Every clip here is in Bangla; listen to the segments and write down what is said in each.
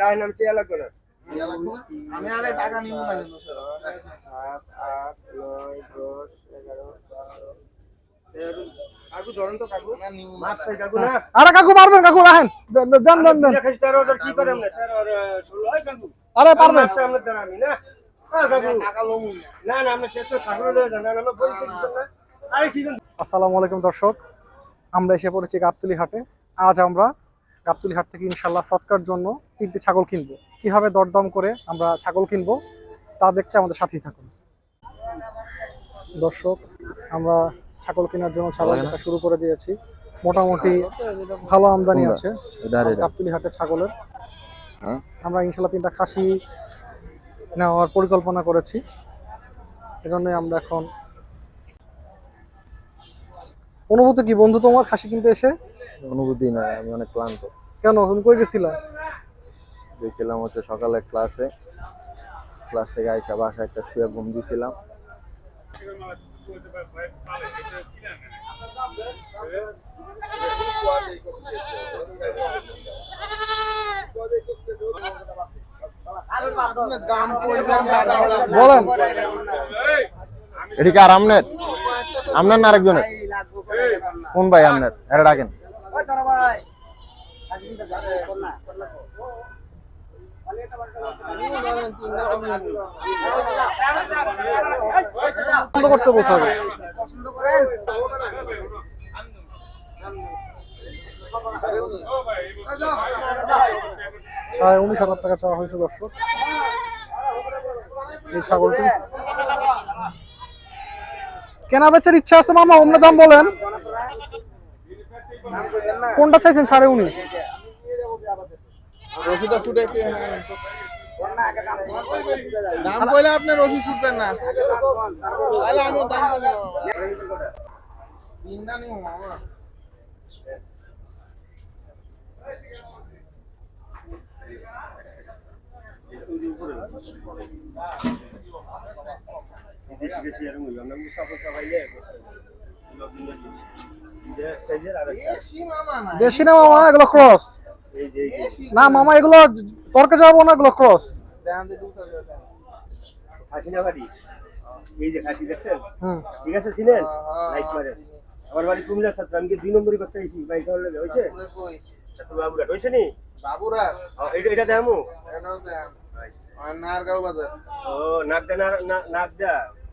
রায় নাম চেয়ে লাগবে না আমি আরে টাকা নিব না সাত আট নয় দশ এগারো বারো তেরো কাকু ধরেন তো কাকু মাছ চাই কাকু না? আরে কাকু পারবেন কাকু রাখেন। দেন দেন দেন। দেন দেখাইছি তেরো হাজার কি করে আমরা তেরো আর ষোলো কাকু। আরে পারবেন মাছ চাই আমরা দেন আমি না? কাকু। টাকা লমু না। না আমরা চেষ্টা সাগরে লয়ে যান না আমরা পরিচয় দিচ্ছেন না। আরে কি করুন? আসসালামু আলাইকুম দর্শক। আমরা এসে পড়েছি গাবতলি হাটে। আজ আমরা গাবতলি হাট থেকে ইনশাল্লাহ সৎকার জন্য তিনটি ছাগল কিনবো। কীভাবে দরদাম করে আমরা ছাগল কিনবো তা দেখতে আমাদের সাথেই থাকুন। দর্শক আমরা ছাগল কেনার জন্য ছাগল দেখা শুরু করে দিয়েছি। মোটামুটি ভালো আমদানি আছে। গাবতলি হাটে ছাগলের। হ্যাঁ। আমরা ইনশাল্লাহ তিনটা খাসি নেওয়ার পরিকল্পনা করেছি। এজন্যই আমরা এখন অনুভূতি কি বন্ধু তোমার? খাসি কিনতে এসে? অনুভূতি নাই আমি অনেক ক্লান্ত। কেন? তুমি কই গেছিলা? গেছিলাম হচ্ছে সকালে ক্লাসে ক্লাস থেকে আইসা বাসা একটা শুয়ে ঘুম দিয়েছিলাম বলেন। এদিকে আর আমনের আমনের না আরেকজনের? কোন ভাই আমনের এরা ডাকেন। বন্ধ করতে বলছে আগে। সাড়ে উনিশ হাজার টাকা চাওয়া হয়েছে দর্শক। এই ছাগলটি। কেনা বেচার ইচ্ছা আছে মামা, অন্য দাম বলেন। কোনটা চাইছেন সাড়ে উনিশ? রশিটা ছুটে একটু দাম কইলে আপনি রশি ছুটবেন না। তাহলে আমিও দাম তিনটা নিও মামা দেশি এরকম মুসাফা। না দেশি না মামা এগুলো ক্রস না মামা এগুলো তর্কে যাব না এগুলো ক্রস এই যে খাসি দেখছেন? হুম। ঠিক আছে চিনেন হ্যাঁ, লাইট মারে আমার বাড়ি কুমিল্লা ছাত্র আমি দুই নম্বরই করতে আইছি? বাইক হলে হয়েছে? কই? তো বাবুরা নি? বাবুরা? এটা এটা দেখামু? এটাও দেন নারগাঁও বাজার। ও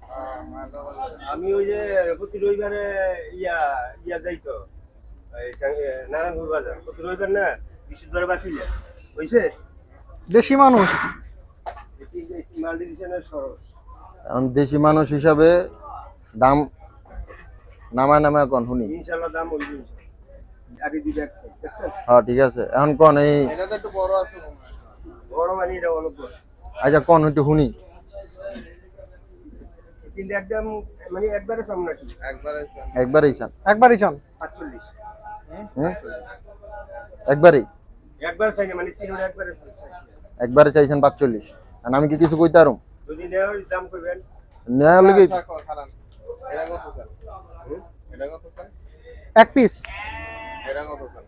হ্যাঁ, আমি ওই যে প্রতি রবিবারে ইয়া ইয়া যাইতো। নারায়ণপুর বাজার। প্রতি রবিবার না? বৃহস্পতিবার বাকি হয়েছে দেশি মানুষ। এখন দেশি মানুষ হিসাবে দাম নামায় নামায় কোন শুনি। ইনশাল্লাহ দাম দেখছেন দেখছেন? হ্যাঁ ঠিক আছে। এখন কোন এই এটা তো একটু বড় আছে বড় মানে এটা অনেক বড়। আচ্ছা কোন একটু শুনি। তিনটা একদম মানে একবারে সামনে নাকি? একবারে একবারেই চান একবারই চান? পাঁচচল্লিশ। হুম? একবারেই। একবার চাই না মানে তিনটা একবারে চাইছি একবারে চাইছেন পাঁচচল্লিশ। আর আমি কি কিছু কইতে পারুম? যদি নেওয়ার দাম করবেন নেওয়ার লিগে খারাপ এটা কত স্যার এটা কত স্যার এক পিস। এটা কত স্যার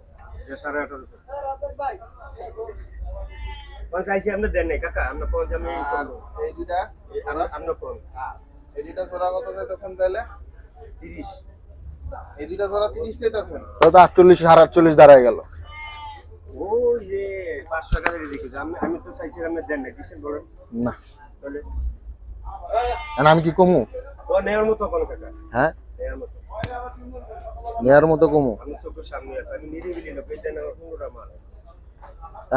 এটা চাইছি আপনি দেন নাই কাকা আমরা আমি আর এই দুইটা আমরা কম। এই দুইটা জোড়া কত চাইতেছেন তাহলে? তিরিশ। এই দুইটা জোড়া তিরিশ চাইতেছেন? তো তো আটচল্লিশ সাড়ে আটচল্লিশ দাঁড়ায় গেল। ওই যে পাঁচশো টাকা দিয়ে দেখেছি আমি আমি তো চাইছি আপনি দেন নাই দিচ্ছেন বলেন না। তাহলে? আর আমি কি কমু? ও নেওয়ার মতো কোনো হ্যাঁ? নেওয়ার মতো। নেয়ার মতো কমু? আমি চোখের সামনে আছে আমি নিরিবিলি না পেয়ে দেন আমার পনেরোটা মাল।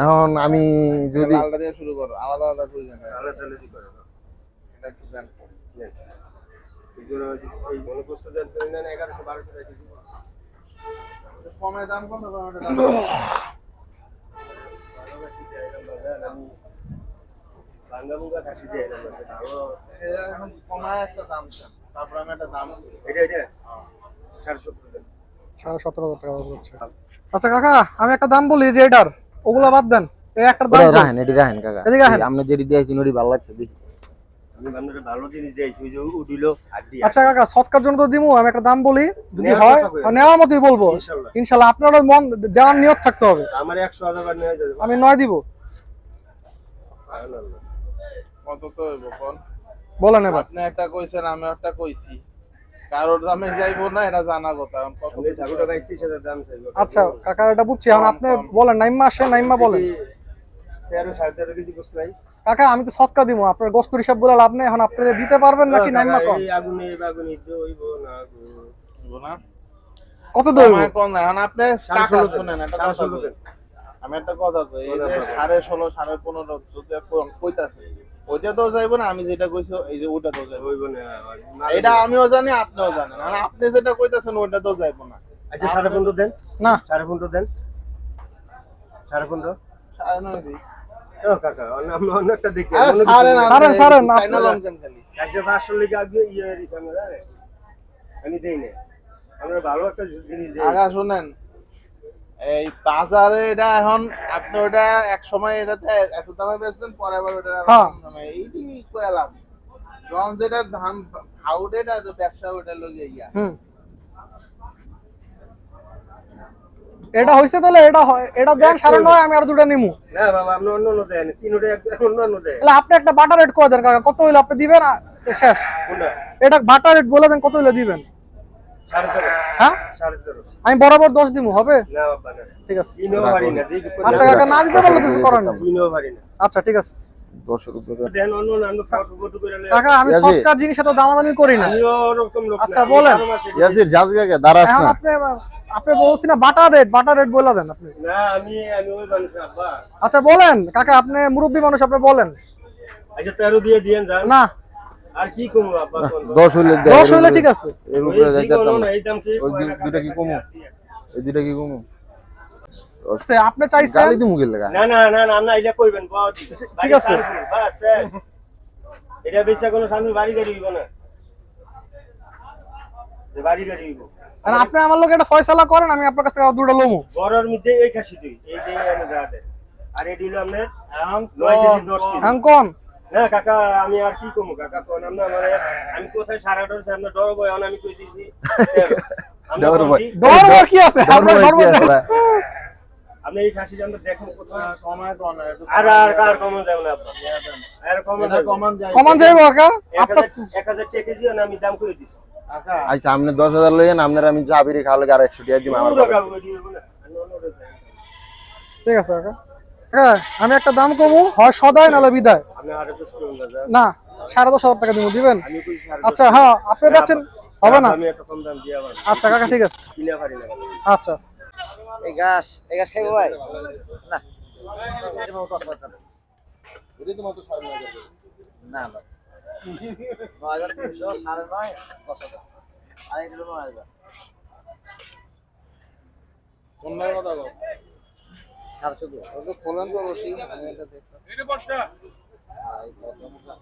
এখন আমি যদি লালটা দিয়ে শুরু করো আলাদা আলাদা আলাদা আলাদা করে। এটা একটু দেন। এই জন্য এই দেন টাকা কমে দাম কত? কমে সাড়ে সত্তর দেন সাড়ে সতেরো হাজার টাকা হচ্ছে আচ্ছা কাকা আমি একটা দাম বলি যে এটার ওগুলা বাদ দেন। এই একটা দাম রাহেন এটি রাহেন কাকা। এদিকে। আপনি যেটি দিয়েছি ওটি ভালো লাগছে দি আমি আপনার ভালো জিনিস দিয়েছি ওই যে উঠিল আর আচ্ছা কাকা সৎকার জন্য তো দিমু আমি একটা দাম বলি। যদি হয় নেওয়ার মতোই বলব। ইনশাল্লাহ। মন দেওয়ার নিয়ত থাকতে হবে। আমার একশো হাজার আমি নয় দিব। বলেন এবার। আপনি একটা কইছেন আমি একটা কইছি। কারোর দামে যাইবো না এটা জানা কথা। আচ্ছা কাকা এটা বুঝছি। এখন আপনি বলেন নাইম্মা আসে নাইম্মা বলেন। তেরো সাড়ে তেরো কেজি কাকা আমি তো সৎকা দিব আপনার গোস্ত হিসাব বলে লাভ নেই এখন আপনি দিতে পারবেন নাকি নাইম্মা কম আগুনে আগুনে তো না গো। না। কত দইব? আমার কোন এখন আপনি সাড়ে টাকা শুনেন কথা আমি একটা কথা কই এই যে বলেন, বলেন। সাড়ে ষোলো সাড়ে পনেরো যদি কোন- কইতাছে ওইটা তো যাইবো না আমি যেটা কইছি এই যে ওটা তো যাইবো। হইব না এটা আমিও জানি আপনিও জানেন। আর আপনি যেটা কইতাছেন ওইটা তো যাইবো না। আচ্ছা সাড়ে পনেরো দেন। না। সাড়ে পনেরো দেন। সাড়ে পনেরো? সাড়ে নয় দিই। কাকা আমরা অন্য একটা দেখি খালি। আগে ইয়ে দিছে আমরা জানেন? আমি দেই না আমরা ভালো একটা জিনিস দিই। আগা শুনেন এই বাজারে এটা এখন আপনি ওটা এক সময় এটাতে এত দামে বেচবেন পরে আবার ওটা হ্যাঁ। এইটি কয়ালাম যখন যেটা ধান এটা ব্যবসা ওটা লগে ইয়া। হুম। এটা হইছে তাহলে এটা হয়- এটা দেন সাড়ে নয় আমি আর দুটো নিমু। না বাবা আপনি অন্য অন্য দেন তিনটা এক অন্য অন্য দেন তাহলে আপনি একটা বাটার রেট করে দেন কাকা? কত হইলে আপনি দিবেন? শেষ। এটা বাটার রেট বলে দেন কত হইলে দিবেন? হ্যাঁ? আমি বরাবর দশ দিমু হবে? না বাবা না। ঠিক আছে। আচ্ছা কাকা না দিতে পারলে কিছু করেন না তিনও পারি না। আচ্ছা ঠিক আছে। আমি। সৎকার জিনিস এত দামাদামি করি না। আচ্ছা, বলেন। দাঁড়াস না। আপনি আপনি বলছি না বাটার রেট বাটার রেট বলে দেন আপনি। না আমি আমি ওই মানুষ আব্বা আচ্ছা বলেন কাকা আপনি মুরব্বী মানুষ আপনি বলেন। আচ্ছা তেরো দিয়ে দিয়েন যান। না। আর কি কমু আব্বা কোন দশ হইলে দেয়, দশ এর হইলে ঠিক আছে। এর উপরে কি যাইতে না, না। এই দাম কি? ওই দুইটা কি কমু? এই দুইটা কি কমু? আচ্ছা, আপনি চাইছেন গালি দিমু গেলে না না না না না এটা কইবেন ঠিক আছে। বাস। এটা বেচা কোনো স্বামী বাড়ি গাড়ি হইব না। যে বাড়ি গাড়ি হইব। আর আপনি আমার লোক একটা ফয়সালা করেন আমি আপনার কাছ থেকে আর দুটো লমু। বড়র মধ্যে এই খাসি দুই এই যে আমি যা দেন আর এটি হলো আপনার এখন নয় কেজি দশ কম, কেজি। এখন কোন না কাকা আমি আর কি কমু কাকা কোন আমরা আমার আমি কোথায় সারা ডরছে আপনার ডর বয় আমি কই দিছি? আমরা ডর। কি? ডর বর কি আছে বর দেখেন। আপনি এই খাসি আমরা দেখুন কোথায়। না, কমায় কম না, আর আর। আর কমন যাবে না আপনার। আর কমন যাবে কমান যায়। কমান যাইব কাকা? এক আপনার হাজার- এক হাজার টাকা কেজি আমি দাম করে দিছি? আচ্ছা। আপনি দশ হাজার লইয়েন আপনার আমি চাবিরি খাওয়ালে আর একশো টাকা দিম আমার। ঠিক আছে কাকা। কাকা আমি একটা দাম কমু হয় সদায় নাহলে বিদায়? না সাড়ে দশ হাজার টাকা দিব দিবেন? আচ্ছা। হ্যাঁ আপনি পাচ্ছেন হবে না? আচ্ছা কাকা ঠিক আছে। আচ্ছা। এই গাছ এই গাছ খাইবো ভাই। না না। নয় হাজার তিনশো সাড়ে নয় দশ হাজার। আর নয় হাজার। কথা খোলেন তো রশি, আমি এটা দেখতাম। আর এই ভদ্রমহিলা।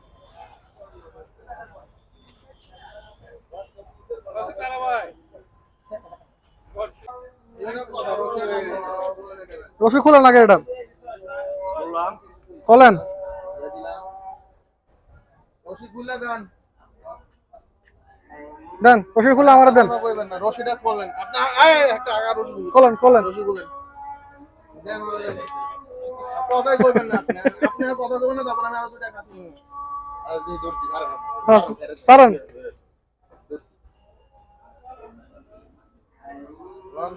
এখানে কথা, রশি রে- রশি খুলেন আগে এটা। খোলেন। দেন দেন খুলে আমার দেন রশিটা খোলেন। আপনি আয়, একটা আগা রশি খুলেন। খোলেন খোলেন রশি খুলেন। দেন ওরা দেন। কথাই কইবেন না আপনি। আপনি আর কথা কইবেন না, তারপর আমি আরও দুইটা কাজ আর দিয়ে ধরছি, ছাড়েন আপনি। সারেন লন।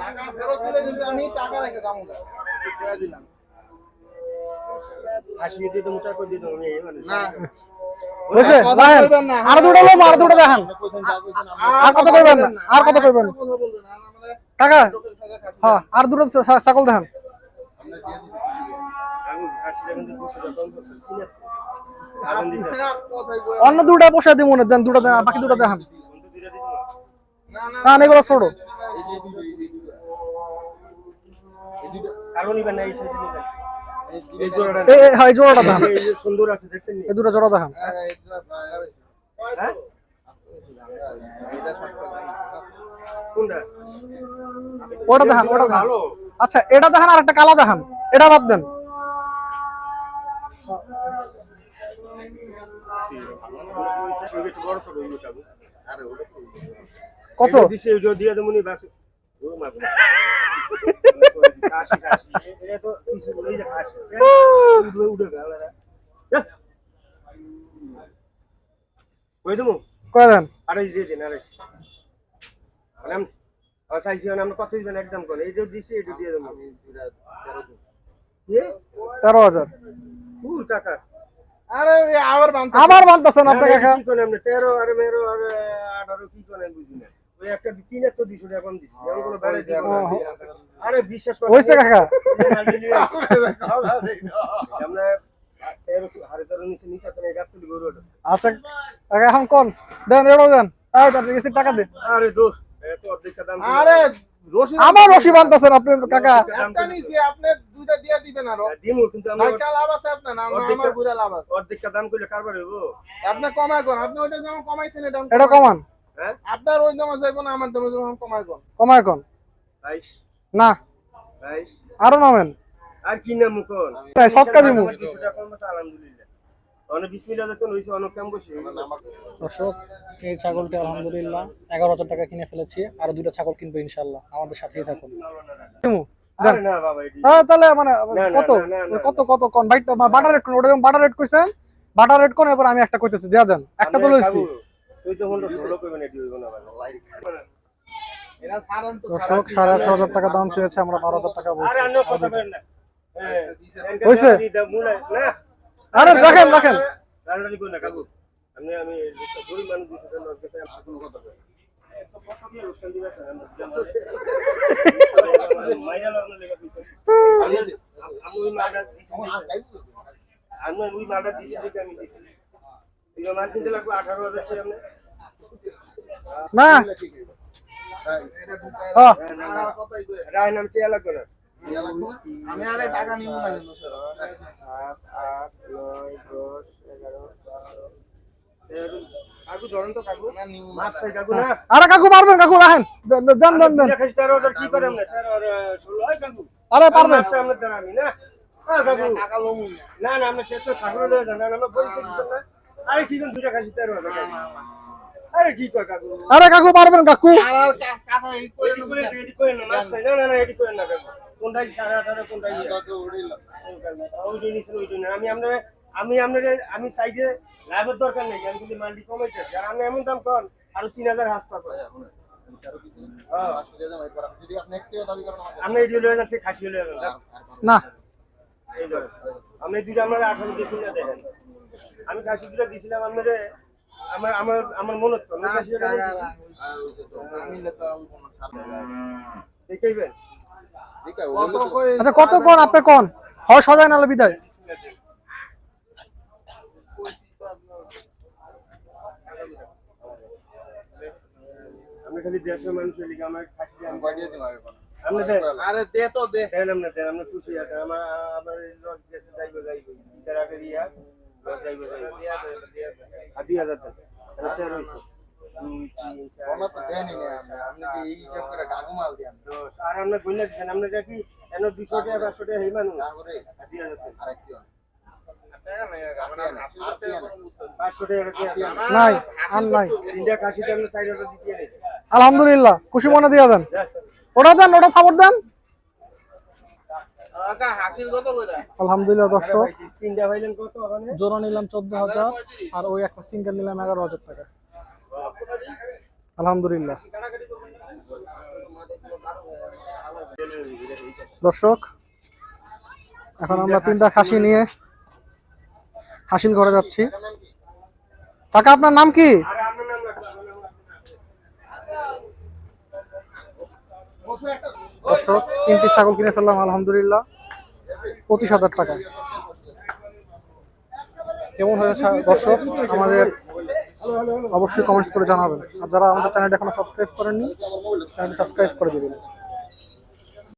টাকা ফেরত দিলে কিন্তু আমি টাকা রেখে। কইয়া দিলাম। না। আর দুটো লমু আর দুটো দেখান। আর কথা কইবেন আর কথা কইবেন না। কথা বলবেন না, আমাদের কাকা। হ্যাঁ আর দুটো ছাগল দেখান। অন্য দুটা বসে দিব মনে দেন দুটা দেন বাকি দুটা দেখান। না, না, না এগুলো ছোট। কালো নিবেন না এই সাইজ নিবেন। হ্যাঁ, আচ্ছা এটা দেখান আর একটা কালা দেখান। এটা বাদ দেন। কত? দিছে দিয়ে নি, বাস। ও মা গো। কাশি, কাশি। এ- এটা তো কিছু বলেই যে কাশি। উঠবে, উঠবে, আলাদা। যা। কই দেবো? কয় দেন আড়াইশ দিয়ে দিন, আড়াইশ। চাইছি, আমরা কত দিবেন একদম করে এই যে দিছি এটা দিয়ে দেবো তেরো দিন ইয়ে তেরো হাজার উর টাকা আরে আবার আবার মানতেছেন আপনি কাকা কি করেন আপনি তেরো আর মেরো আর আঠারো কি করেন বুঝি না ওই একটা তো কোনো বেড়াই দিব আরে বিশ্বাস করেন হয়েছে কাকা। আমরা তেরো হারে তেরো নিচে নিচে তো গাছ তুলি গরু আচ্ছা কাকা এখন কোন? দেন রেডো দেন। এই তার রিসিপ্ট টাকা দে আরে এত দাম আরে রশি রশি বানতেছেন আপনি কাকা। একটা নিছি আপনি দুইটা দিয়ে দিবেন আরও। দিমু কিন্তু আমরা লাভ আছে আপনার না আমার লাভ আছে। দাম কারবার হইব? আপনি কমাই কোন আপনি ওইটা যেমন কমাইছেন এটা এটা কমান। হ্যাঁ আপনার ওই দামে যাইব না আমার দামে যেমন কমাই কোন। কমায় কোন? না। আরও নামেন। আর কি নাম তাই, সৎকা দিমু। দুশো টাকা কম আছে, আলহামদুলিল্লাহ। অনেক বিসমিল্লাহ যখন হইছে অনেক কম বসে। দর্শক এই ছাগলটি আলহামদুলিল্লাহ এগারো হাজার টাকা কিনে ফেলেছি আর দুটো ছাগল কিনবো ইনশাল্লাহ আমাদের সাথেই থাকুন। হ্যাঁ তাহলে মানে কত? কত কত কোন? বাটার রেট কোন ওটা বাটার রেট কইছেন? বাটার রেট কোন? এবার আমি একটা কইতেছি দিয়া দেন। একটা তো লইছি দর্শক সাড়ে আঠারো হাজার টাকা দাম চেয়েছে আমরা বারো হাজার টাকা বলছি। অন্য কথা বলেন না। হ্যাঁ, আরে রাখেন রাখেন। আমি ওই মালটা দিছি আমি দিছি মাল কিনতে লাগবে আঠারো হাজার টাকা না হ্যাঁ আমি আরে টাকা নিব না কিন্তু স্যার। সাত আট নয় দশ এগারো বারো কাকু ধরেন তো কাকু না, কাকু আরে কাকু কাকু রাখেন। দেন দেন, দেন কি করে আমরা তেরো আর ষোলো হয় কাকু। আরে পারবেন। মাছ চাই আমরা দেন আমি না? কাকু। টাকা লমু না। না আমরা চেষ্টা সাগর না আমরা বলছি না। আরে কি দুটা খাইছি তেরো হাজার। আরে কাকু? পারবেন কাকু। আমি আপনার আমি আপনার আমি সাইডে লাভের দরকার নেই আমি কিন্তু মান্ডি কমাইতেছি। আর আপনি এমন দাম কর আরও তিন হাজার হাসতা করে হ্যাঁ। যদি আপনি একটিও দাবি করেন আমাকে আপনি এটি হলে ঠিক খাসি হলে না। এই ধরেন আপনি দুটো আমার আঠারো দিয়ে কিনে দেখেন আমি খাসি দুটো দিয়েছিলাম আপনার আমার আমার আমার মনে আমি দুটো দিয়েছি আর তো আমি দেখেইবেন? আচ্ছা কত কোন? আপনি কোন? হয় সজায় নালে বিদায়? আপনি খালি দেশের মানুষের লিগে আমার খাসি আমি বাড়িয়ে দিন আগে আপনি দেন। আরে দে তো দে। দেন আপনি দেন আপনি খুশি আছেন। আমার আমার দেশে যাইব যাইব। ইতার আগে ইয়া দুই হাজার দেন তেরো হয়েছে আমরা দিচ্ছেন আপনার কি এন দুশো টাকা পাঁচশো টাকা হেই মানুষ। দুই হাজার কি আলহামদুলিল্লাহ খুশি মনে দিয়া দেন। ওটা দেন ওটা সাপোর্ট দেন কাকা হাসির কত কইরা আলহামদুলিল্লাহ দর্শক। তিনটা ভাইলেন কত ওখানে? জোড়া নিলাম চোদ্দ হাজার আর ওই একটা সিঙ্গেল নিলাম এগারো হাজার টাকা। আলহামদুলিল্লাহ। দর্শক এখন আমরা তিনটা খাসি নিয়ে হাসিল ঘরে যাচ্ছি। কাকা আপনার নাম কি? আর দর্শক, তিনটি ছাগল কিনে ফেললাম, আলহামদুলিল্লাহ। পঁচিশ হাজার টাকা। কেমন হয়েছে দর্শক? আমাদের অবশ্যই কমেন্টস করে জানাবেন। আর যারা আমাদের চ্যানেলটা এখনও সাবস্ক্রাইব করেননি চ্যানেলটি সাবস্ক্রাইব করে দেবেন।